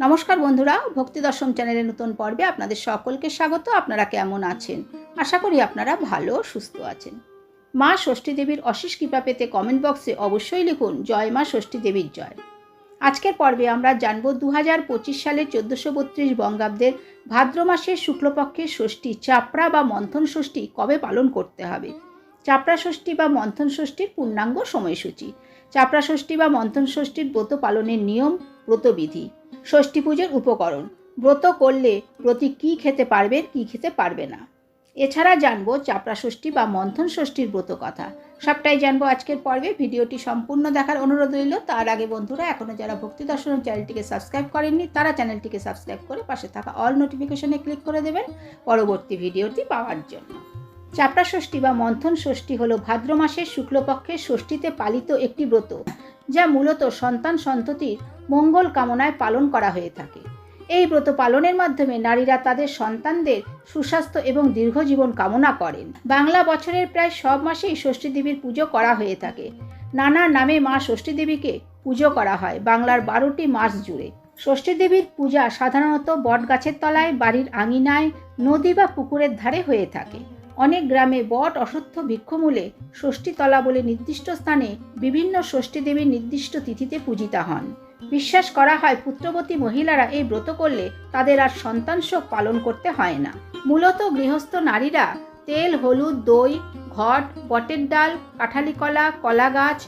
নমস্কার বন্ধুরা, ভক্তি দর্শন চ্যানেলের নতুন পর্বে আপনাদের সকলকে স্বাগত। আপনারা কেমন আছেন? আশা করি আপনারা ভালো, সুস্থ আছেন। মা ষষ্ঠী দেবীর অশেষ কৃপা পেতে কমেন্ট বক্সে অবশ্যই লিখুন, জয় মা ষষ্ঠী দেবীর জয়। আজকের পর্বে আমরা জানব দু হাজার পঁচিশ সালের চোদ্দোশো বত্রিশ বঙ্গাব্দের ভাদ্র মাসের শুক্লপক্ষের ষষ্ঠী, চাপড়া বা মন্থন ষষ্ঠী কবে পালন করতে হবে? চাপড়া ষষ্ঠী বা মন্থন ষষ্ঠীর পূর্ণাঙ্গ সময়সূচি। চাপড়া ষষ্ঠী বা মন্থন ষষ্ঠীর ব্রত পালনের নিয়ম ব্রতবিধি। ষষ্ঠী পুজোর উপকরণ, ব্রত করলে প্রতি কী খেতে পারবেন, কী খেতে পারবে না। এছাড়া জানব চাপড়া ষষ্ঠী বা মন্থন ষষ্ঠীর ব্রত কথা। সবটাই জানব আজকের পর্বে। ভিডিওটি সম্পূর্ণ দেখার অনুরোধ রইল। তার আগে বন্ধুরা এখনও যারা ভক্তি দর্শন চ্যানেলটিকে সাবস্ক্রাইব করেননি, তারা চ্যানেলটিকে সাবস্ক্রাইব করে পাশে থাকা অল নোটিফিকেশনে ক্লিক করে দেবেন। পরবর্তী ভিডিওটি পাওয়ার জন্য। চাপড়া ষষ্ঠী বা মন্থন ষষ্ঠী হলো ভাদ্র মাসের শুক্লপক্ষের ষষ্ঠীতে পালিত একটি ব্রত, যা মূলত সন্তান সন্ততির মঙ্গল কামনায় পালন করা হয়ে থাকে। এই ব্রত পালনের মাধ্যমে নারীরা তাদের সন্তানদের সুস্বাস্থ্য এবং দীর্ঘজীবন কামনা করেন। বাংলা বছরের প্রায় সব মাসেই ষষ্ঠী দেবীর পুজো করা হয়ে থাকে। নানা নামে মা ষষ্ঠী দেবীকে পুজো করা হয় বাংলার বারোটি মাস জুড়ে। ষষ্ঠী দেবীর পূজা সাধারণত বটগাছের তলায়, বাড়ির আঙিনায়, নদী বা পুকুরের ধারে হয়ে থাকে। অনেক গ্রামে বট অশ্বত্থ বৃক্ষমূলে ষষ্ঠীতলা বলে নির্দিষ্ট স্থানে বিভিন্ন ষষ্ঠী দেবীর নির্দিষ্ট তিথিতে পূজিতা হন। বিশ্বাস করা হয় পুত্রবতী মহিলারা এই ব্রত করলে তাদের আর সন্তান শোক পালন করতে হয় না। মূলত গৃহস্থ নারীরা তেল, হলুদ, দই, ঘট, বটের ডাল কাঁঠালি কলা কলা গাছ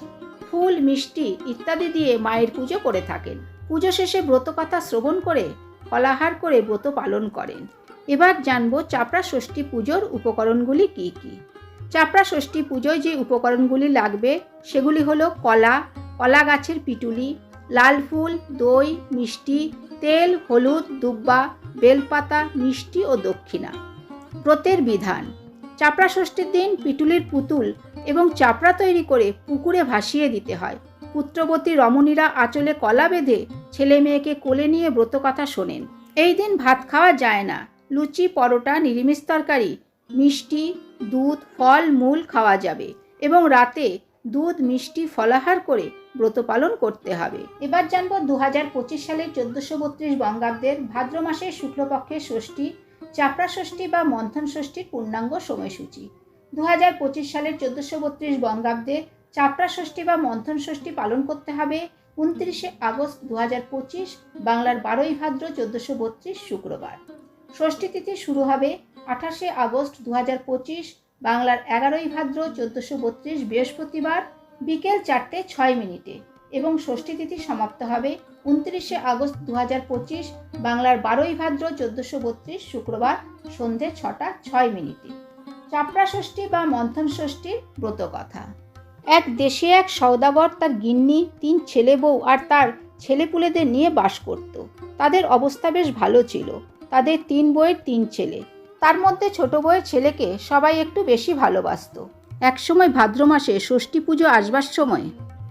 ফুল, মিষ্টি ইত্যাদি দিয়ে মায়ের পুজো করে থাকেন। পুজো শেষে ব্রতকথা শ্রবণ করে ফলাহার করে ব্রত পালন করেন। এবার জানব চাপড়া ষষ্ঠী পুজোর উপকরণগুলি কি কি। চাপড়া ষষ্ঠী পুজোয় যে উপকরণগুলি লাগবে, সেগুলি হলো কলা কলা গাছের পিটুলি, লাল ফুল, দই, মিষ্টি, তেল, হলুদ, দুব্বা, বেলপাতা, মিষ্টি ও দক্ষিণা। ব্রতের বিধান, চাপড়া ষষ্ঠীর দিন পিটুলির পুতুল এবং চাপড়া তৈরি করে পুকুরে ভাসিয়ে দিতে হয়। পুত্রবতী রমণীরা আঁচলে কলা বেঁধে ছেলে মেয়েকে কোলে নিয়ে ব্রতকথা শোনেন। এই দিন ভাত খাওয়া যায় না। লুচি, পরোটা, নিরামিষ তরকারি, মিষ্টি, দুধ, ফল, মূল খাওয়া যাবে এবং রাতে দুধ, মিষ্টি, ফলাহার করে ব্রত পালন করতে হবে। এবার জানব দু হাজার পঁচিশ সালের চোদ্দোশো বত্রিশ বঙ্গাব্দের ভাদ্র মাসের শুক্লপক্ষের ষষ্ঠী, চাপড়া ষষ্ঠী বা মন্থন ষষ্ঠীর পূর্ণাঙ্গ সময়সূচি। দু হাজার পঁচিশ সালের চোদ্দোশো বত্রিশ বঙ্গাব্দে চাপড়া ষষ্ঠী বা মন্থন ষষ্ঠী পালন করতে হবে উনত্রিশে আগস্ট দু হাজার পঁচিশ, বাংলার বারোই ভাদ্র চোদ্দোশো বত্রিশ শুক্রবার। ষষ্ঠী তিথি শুরু হবে আঠাশে আগস্ট দু হাজার পঁচিশ, বাংলার এগারোই ভাদ্র চোদ্দোশো বত্রিশ বৃহস্পতিবার বিকেল চারটে ছয় মিনিটে এবং ষষ্ঠী তিথি সমাপ্ত হবে উনত্রিশে আগস্ট দু বাংলার বারোই ভাদ্র চোদ্দোশো বত্রিশ শুক্রবার সন্ধে ছটা ছয় মিনিটে। চাপড়া ষষ্ঠী বা মন্থন ষষ্ঠীর ব্রতকথা এক দেশে এক সওদাগর তার গিন্নি, তিন ছেলে বউ আর তার ছেলেপুলেদের নিয়ে বাস করত। তাদের অবস্থা বেশ ভালো ছিল। তাদের তিন বইয়ের তিন ছেলে। তার মধ্যে ছোট বউয়ের ছেলেকে সবাই একটু বেশি ভালোবাসত। একসময় ভাদ্র মাসে ষষ্ঠী পুজো আসবার সময়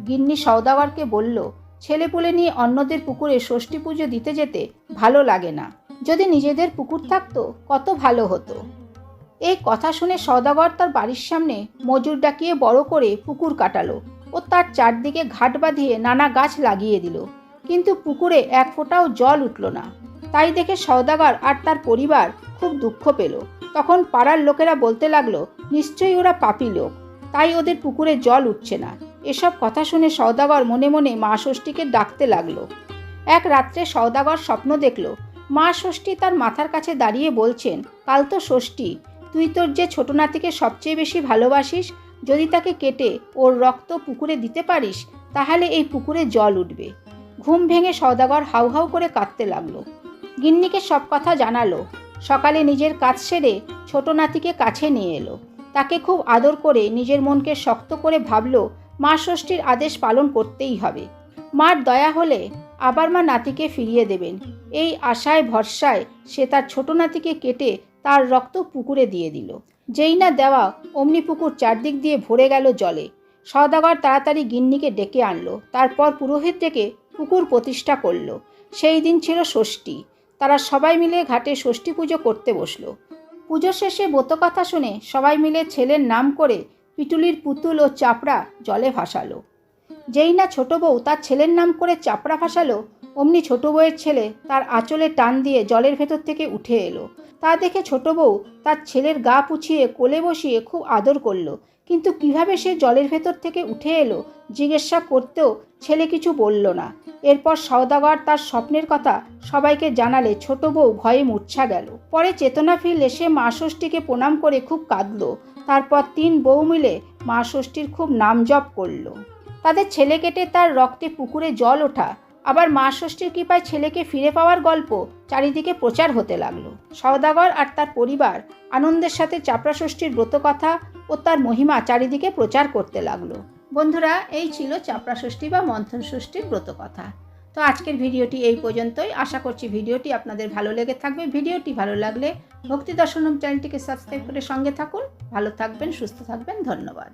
গিন্নি সওদাগরকে বলল ছেলেপুলে নিয়ে অন্যদের পুকুরে ষষ্ঠী পুজো দিতে যেতে ভালো লাগে না। যদি নিজেদের পুকুর থাকতো, কত ভালো হতো এই কথা শুনে সওদাগর তার বাড়ির সামনে মজুর ডাকিয়ে বড় করে পুকুর কাটালো ও তার চারদিকে ঘাট বাঁধিয়ে নানা গাছ লাগিয়ে দিল। কিন্তু পুকুরে এক ফোঁটাও জল উঠল না। তাই দেখে সওদাগর আর তার পরিবার খুব দুঃখ পেল। তখন পাড়ার লোকেরা বলতে লাগল, নিশ্চয়ই ওরা পাপি লোক। তাই ওদের পুকুরে জল উঠছে না। এসব কথা শুনে সওদাগর মনে মনে মা ষষ্ঠীকে ডাকতে লাগল। এক রাত্রে সওদাগর স্বপ্ন দেখল, মা ষষ্ঠী তার মাথার কাছে দাঁড়িয়ে বলছেন, কাল তো ষষ্ঠী, তুই তোর যে ছোট নাতিকে সবচেয়ে বেশি ভালোবাসিস, যদি তাকে কেটে ওর রক্ত পুকুরে দিতে পারিস, তাহলে এই পুকুরে জল উঠবে ঘুম ভেঙে সওদাগর হাউ হাউ করে কাঁদতে লাগল। গিন্নিকে সব কথা জানালো। সকালে নিজের কাজ সেরে ছোট নাতিকে কাছে নিয়ে এলো। তাকে খুব আদর করে নিজের মনকে শক্ত করে ভাবলো, মা ষষ্ঠীর আদেশ পালন করতেই হবে। মার দয়া হলে আবার মা নাতিকে ফিরিয়ে দেবেন। এই আশায় ভরসায় সে তার ছোট নাতিকে কেটে তার রক্ত পুকুরে দিয়ে দিল। যেই না দেওয়া অমনি পুকুর চারদিক দিয়ে ভরে গেল জলে। সদাগর তাড়াতাড়ি গিন্নিকে ডেকে আনলো। তারপর পুরোহিত ডেকে পুকুর প্রতিষ্ঠা করল। সেই দিন ছিল ষষ্ঠী। তারা সবাই মিলে ঘাটে ষষ্ঠী পুজো করতে বসল। পুজো শেষে ব্রতকথা শুনে সবাই মিলে ছেলের নাম করে পিটুলির পুতুল ও চাপড়া জলে ভাসালো। যেই না ছোট বউ তার ছেলের নাম করে চাপড়া ভাসালো, অমনি ছোট বউয়ের ছেলে তার আঁচলে টান দিয়ে জলের ভেতর থেকে উঠে এলো। তা দেখে ছোট বউ তার ছেলের গা পুছিয়ে কোলে বসিয়ে খুব আদর করল। কিন্তু কীভাবে সে জলের ভেতর থেকে উঠে এলো জিজ্ঞাসা করতেও ছেলে কিছু বলল না। এরপর সওদাগর তার স্বপ্নের কথা সবাইকে জানালে ছোট বউ ভয়ে মূর্ছা গেল। পরে চেতনা ফিরলে সে মা ষষ্ঠীকে প্রণাম করে খুব কাঁদলো। তারপর তিন বউ মিলে মা ষষ্ঠীর খুব নাম জপ করল। তাদের ছেলে কেটে তার রক্তে পুকুরে জল ওঠা আবার মা ষষ্ঠীর কৃপায় ছেলেকে ফিরে পাওয়ার গল্প চারিদিকে প্রচার হতে লাগল। সওদাগর আর তার পরিবার আনন্দের সাথে চাপড়া ষষ্ঠীর ব্রতকথা ও তার মহিমা চারিদিকে প্রচার করতে লাগল। বন্ধুরা, এই ছিল চাপড়া ষষ্ঠী বা মন্থন ষষ্ঠীর ব্রতকথা। তো আজকের ভিডিওটি এই পর্যন্তই। আশা করছি ভিডিওটি আপনাদের ভালো লেগে থাকবে। ভিডিওটি ভালো লাগলে ভক্তি দর্শনম চ্যানেলটিকে সাবস্ক্রাইব করে সঙ্গে থাকুন। ভালো থাকবেন, সুস্থ থাকবেন। ধন্যবাদ।